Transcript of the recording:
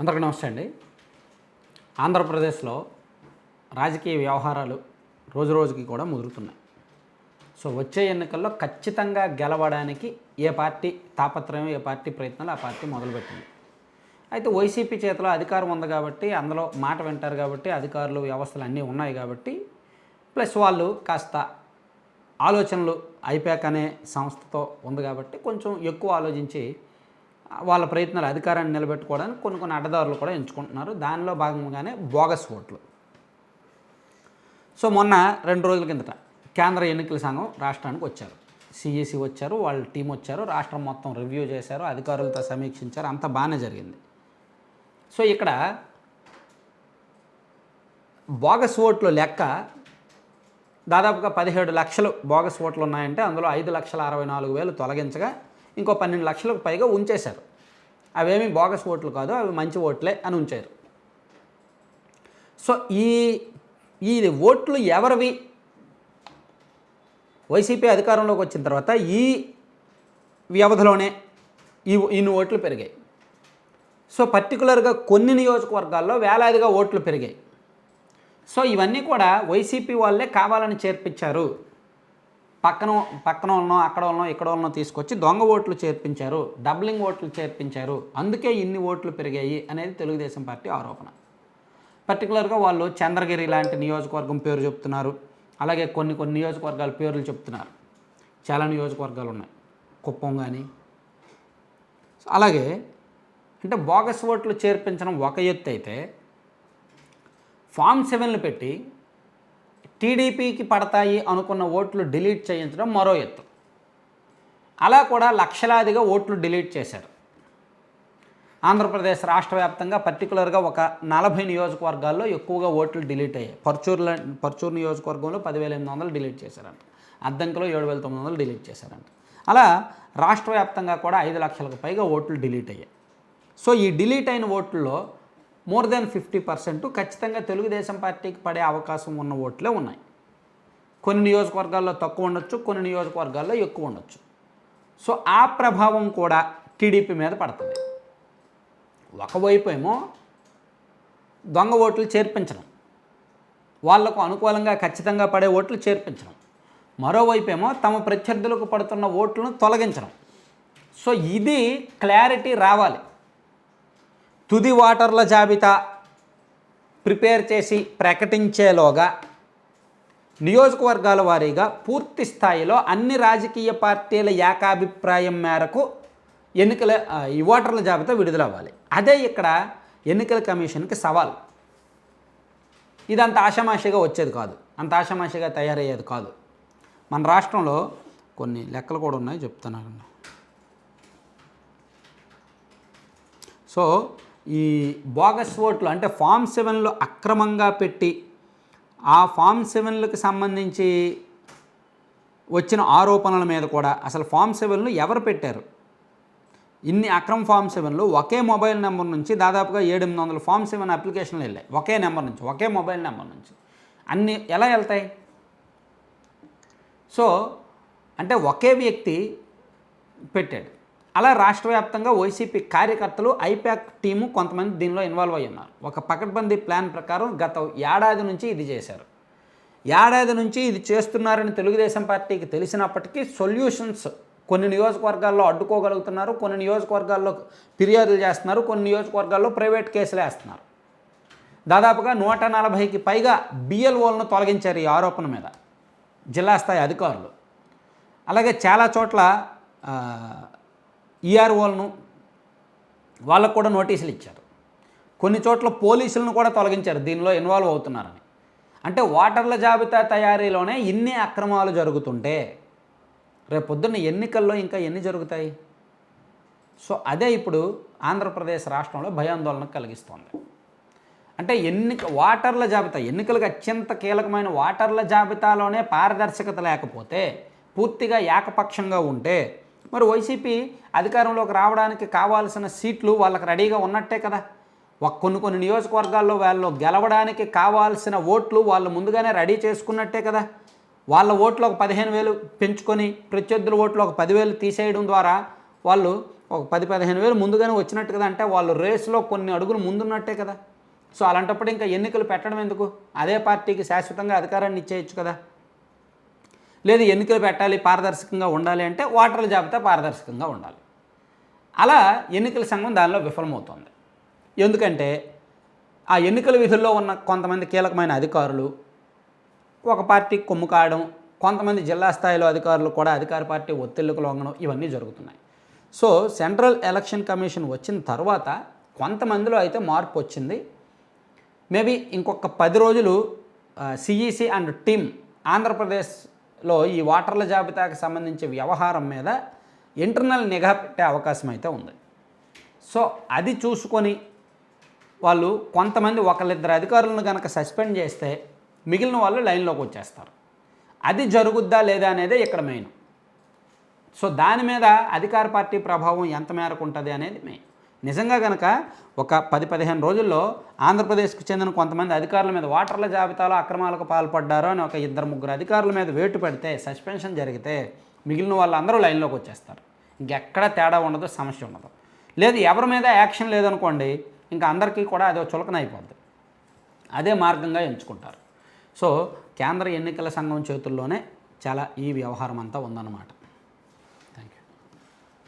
అందరికీ నమస్తే అండి. ఆంధ్రప్రదేశ్లో రాజకీయ వ్యవహారాలు రోజు రోజుకి కూడా ముదురుతున్నాయి. సో వచ్చే ఎన్నికల్లో ఖచ్చితంగా గెలవడానికి ఏ పార్టీ తాపత్రయం ఏ పార్టీ ప్రయత్నాలు ఆ పార్టీ మొదలుపెట్టింది. అయితే వైసీపీ చేతిలో అధికారం ఉంది కాబట్టి అందులో మాట వింటారు కాబట్టి అధికారులు వ్యవస్థలు అన్నీ ఉన్నాయి కాబట్టి ప్లస్ వాళ్ళు కాస్త ఆలోచనలు ఐపాక్ అనే సంస్థతో ఉంది కాబట్టి కొంచెం ఎక్కువ ఆలోచించి వాళ్ళ ప్రయత్నాలు అధికారాన్ని నిలబెట్టుకోవడానికి కొన్ని కొన్ని అడ్డదారులు కూడా ఎంచుకుంటున్నారు. దానిలో భాగంగానే బోగస్ ఓట్లు. సో మొన్న రెండు రోజుల కిందట కేంద్ర ఎన్నికల సంఘం రాష్ట్రానికి వచ్చారు. సిఈసి వచ్చారు వాళ్ళ టీం వచ్చారు రాష్ట్రం మొత్తం రివ్యూ చేశారు అధికారులతో సమీక్షించారు అంత బాగానే జరిగింది. సో ఇక్కడ బోగస్ ఓట్లు లెక్క దాదాపుగా పదిహేడు లక్షలు బోగస్ ఓట్లు ఉన్నాయంటే అందులో ఐదు లక్షల అరవై నాలుగు వేలు తొలగించగా ఇంకో పన్నెండు లక్షలకు పైగా ఉంచేశారు. అవేమి బోగస్ ఓట్లు కాదు అవి మంచి ఓట్లే అని ఉంచారు. సో ఈ ఈ ఓట్లు ఎవరివి? వైసీపీ అధికారంలోకి వచ్చిన తర్వాత ఈ వ్యవధిలోనే ఈ ఇన్ని ఓట్లు పెరిగాయి. సో పర్టికులర్గా కొన్ని నియోజకవర్గాల్లో వేలాదిగా ఓట్లు పెరిగాయి. సో ఇవన్నీ కూడా వైసీపీ వాళ్ళే కావాలని చేర్పించారు. పక్కన పక్కన వాళ్ళనో అక్కడ వాళ్ళనో ఇక్కడ వాళ్ళనో తీసుకొచ్చి దొంగ ఓట్లు చేర్పించారు డబ్లింగ్ ఓట్లు చేర్పించారు అందుకే ఇన్ని ఓట్లు పెరిగాయి అనేది తెలుగుదేశం పార్టీ ఆరోపణ. పర్టికులర్గా వాళ్ళు చంద్రగిరి లాంటి నియోజకవర్గం పేరు చెప్తున్నారు అలాగే కొన్ని కొన్ని నియోజకవర్గాల పేర్లు చెప్తున్నారు. చాలా నియోజకవర్గాలు ఉన్నాయి. కుప్పం కానీ అలాగే అంటే బోగస్ ఓట్లు చేర్పించడం ఒక ఎత్తు అయితే ఫామ్ సెవెన్లు పెట్టి టీడీపీకి పడతాయి అనుకున్న ఓట్లు డిలీట్ చేయించడం మరో ఎత్తు. అలా కూడా లక్షలాదిగా ఓట్లు డిలీట్ చేశారు. ఆంధ్రప్రదేశ్ రాష్ట్ర వ్యాప్తంగా పర్టికులర్గా ఒక నలభై నియోజకవర్గాల్లో ఎక్కువగా ఓట్లు డిలీట్ అయ్యాయి. పర్చూరులో పర్చూరు నియోజకవర్గంలో పదివేల ఎనిమిది వందలు డిలీట్ చేశారంట. అద్దంకిలో ఏడు వేల తొమ్మిది వందలు డిలీట్ చేశారంట. అలా రాష్ట్ర వ్యాప్తంగా కూడా ఐదు లక్షలకు పైగా ఓట్లు డిలీట్ అయ్యాయి. సో ఈ డిలీట్ అయిన ఓట్లలో మోర్ దెన్ ఫిఫ్టీ పర్సెంట్ ఖచ్చితంగా తెలుగుదేశం పార్టీకి పడే అవకాశం ఉన్న ఓట్లే ఉన్నాయి. కొన్ని నియోజకవర్గాల్లో తక్కువ ఉండొచ్చు కొన్ని నియోజకవర్గాల్లో ఎక్కువ ఉండొచ్చు. సో ఆ ప్రభావం కూడా టీడీపీ మీద పడుతుంది. ఒకవైపు ఏమో దొంగ ఓట్లు చేర్పించడం. వాళ్ళకు అనుకూలంగా ఖచ్చితంగా పడే ఓట్లు చేర్పించడం. మరోవైపు ఏమో తమ ప్రత్యర్థులకు పడుతున్న ఓట్లను తొలగించడం. సో ఇది క్లారిటీ రావాలి. తుది ఓటర్ల జాబితా ప్రిపేర్ చేసి ప్రకటించేలోగా నియోజకవర్గాల వారీగా పూర్తి స్థాయిలో అన్ని రాజకీయ పార్టీల ఏకాభిప్రాయం మేరకు ఎన్నికల ఈ ఓటర్ల జాబితా విడుదలవ్వాలి. అదే ఇక్కడ ఎన్నికల కమిషన్కి సవాల్. ఇది అంత ఆషామాషిగా వచ్చేది కాదు. అంత ఆషామాషిగా తయారయ్యేది కాదు. మన రాష్ట్రంలో కొన్ని లెక్కలు కూడా ఉన్నాయి చెప్తున్నాను. సో ఈ బోగస్ ఓట్లు అంటే ఫామ్ సెవెన్లు అక్రమంగా పెట్టి ఆ ఫామ్ సెవెన్లకు సంబంధించి వచ్చిన ఆరోపణల మీద కూడా అసలు ఫామ్ సెవెన్లు ఎవరు పెట్టారు? ఇన్ని అక్రమ్ ఫామ్ సెవెన్లు ఒకే మొబైల్ నెంబర్ నుంచి దాదాపుగా ఏడెనిమిది వందల ఫామ్ సెవెన్ అప్లికేషన్లు వెళ్ళాయి. ఒకే నెంబర్ నుంచి ఒకే మొబైల్ నెంబర్ నుంచి. అన్ని ఎలా వెళ్తాయి? సో అంటే ఒకే వ్యక్తి పెట్టాడు. అలా రాష్ట్ర వ్యాప్తంగా వైసీపీ కార్యకర్తలు ఐపాక్ టీము కొంతమంది దీనిలో ఇన్వాల్వ్ అయి ఉన్నారు. ఒక పకడ్బందీ ప్లాన్ ప్రకారం గత ఏడాది నుంచి ఇది చేశారు. ఏడాది నుంచి ఇది చేస్తున్నారని తెలుగుదేశం పార్టీకి తెలిసినప్పటికీ సొల్యూషన్స్ కొన్ని నియోజకవర్గాల్లో అడ్డుకోగలుగుతున్నారు కొన్ని నియోజకవర్గాల్లో ఫిర్యాదులు చేస్తున్నారు కొన్ని నియోజకవర్గాల్లో ప్రైవేట్ కేసులు వేస్తున్నారు. దాదాపుగా నూట నలభైకి పైగా బిఎల్ఓలను తొలగించారు ఈ ఆరోపణ మీద జిల్లా స్థాయి అధికారులు. అలాగే చాలా చోట్ల ఈఆర్ఓలను వాళ్ళకు కూడా నోటీసులు ఇచ్చారు. కొన్ని చోట్ల పోలీసులను కూడా తొలగించారు. దీనిలో ఇన్వాల్వ్ అవుతున్నారని. అంటే ఓటర్ల జాబితా తయారీలోనే ఇన్ని అక్రమాలు జరుగుతుంటే రేపు పొద్దున్న ఎన్నికల్లో ఇంకా ఎన్ని జరుగుతాయి? సో అదే ఇప్పుడు ఆంధ్రప్రదేశ్ రాష్ట్రంలో భయాందోళన కలిగిస్తోంది. అంటే ఎన్నిక ఓటర్ల జాబితా ఎన్నికలకు అత్యంత కీలకమైన ఓటర్ల జాబితాలోనే పారదర్శకత లేకపోతే పూర్తిగా ఏకపక్షంగా ఉంటే మరి వైసీపీ అధికారంలోకి రావడానికి కావాల్సిన సీట్లు వాళ్ళకి రెడీగా ఉన్నట్టే కదా. ఒక కొన్ని కొన్ని నియోజకవర్గాల్లో వాళ్ళు గెలవడానికి కావాల్సిన ఓట్లు వాళ్ళు ముందుగానే రెడీ చేసుకున్నట్టే కదా. వాళ్ళ ఓట్లు ఒక పదిహేను వేలు పెంచుకొని ప్రత్యర్థుల ఓట్లు ఒక పదివేలు తీసేయడం ద్వారా వాళ్ళు ఒక పది పదిహేను వేలు ముందుగానే వచ్చినట్టు కదా. అంటే వాళ్ళు రేసులో కొన్ని అడుగులు ముందున్నట్టే కదా. సో అలాంటప్పుడు ఇంకా ఎన్నికలు పెట్టడం ఎందుకు? అదే పార్టీకి శాశ్వతంగా అధికారాన్ని ఇచ్చేయచ్చు కదా. లేదు ఎన్నికలు పెట్టాలి పారదర్శకంగా ఉండాలి అంటే ఓటర్ల జాబితా పారదర్శకంగా ఉండాలి. అలా ఎన్నికల సంఘం దానిలో విఫలమవుతుంది. ఎందుకంటే ఆ ఎన్నికల విధుల్లో ఉన్న కొంతమంది కీలకమైన అధికారులు ఒక పార్టీ కొమ్ము కాయడం కొంతమంది జిల్లా స్థాయిలో అధికారులు కూడా అధికార పార్టీ ఒత్తిళ్ళకు లొంగడం ఇవన్నీ జరుగుతున్నాయి. సో సెంట్రల్ ఎలక్షన్ కమిషన్ వచ్చిన తర్వాత కొంతమందిలో అయితే మార్పు వచ్చింది. మేబీ ఇంకొక పది రోజులు సిఈసి అండ్ టీమ్ ఆంధ్రప్రదేశ్ లో ఈ ఓటర్ల జాబితాకు సంబంధించి వ్యవహారం మీద ఇంటర్నల్ నిఘా పెట్టే అవకాశం అయితే ఉంది. సో అది చూసుకొని వాళ్ళు కొంతమంది ఒకళ్ళిద్దరు అధికారులను కనుక సస్పెండ్ చేస్తే మిగిలిన వాళ్ళు లైన్లోకి వచ్చేస్తారు. అది జరుగుద్దా లేదా అనేది ఇక్కడ మెయిన్. సో దాని మీద అధికార పార్టీ ప్రభావం ఎంత మేరకు ఉంటుంది అనేది మెయిన్. నిజంగా కనుక ఒక పది పదిహేను రోజుల్లో ఆంధ్రప్రదేశ్కు చెందిన కొంతమంది అధికారుల మీద ఓటర్ల జాబితాలో అక్రమాలకు పాల్పడ్డారు అని ఒక ఇద్దరు ముగ్గురు అధికారుల మీద వేటు పెడితే సస్పెన్షన్ జరిగితే మిగిలిన వాళ్ళందరూ లైన్లోకి వచ్చేస్తారు. ఇంకెక్కడ తేడా ఉండదు సమస్య ఉండదు. లేదు ఎవరి మీద యాక్షన్ లేదనుకోండి ఇంకా అందరికీ కూడా అదే చులకన అయిపోద్ది. అదే మార్గంగా ఎంచుకుంటారు. సో కేంద్ర ఎన్నికల సంఘం చేతుల్లోనే చాలా ఈ వ్యవహారం అంతా ఉందన్నమాట.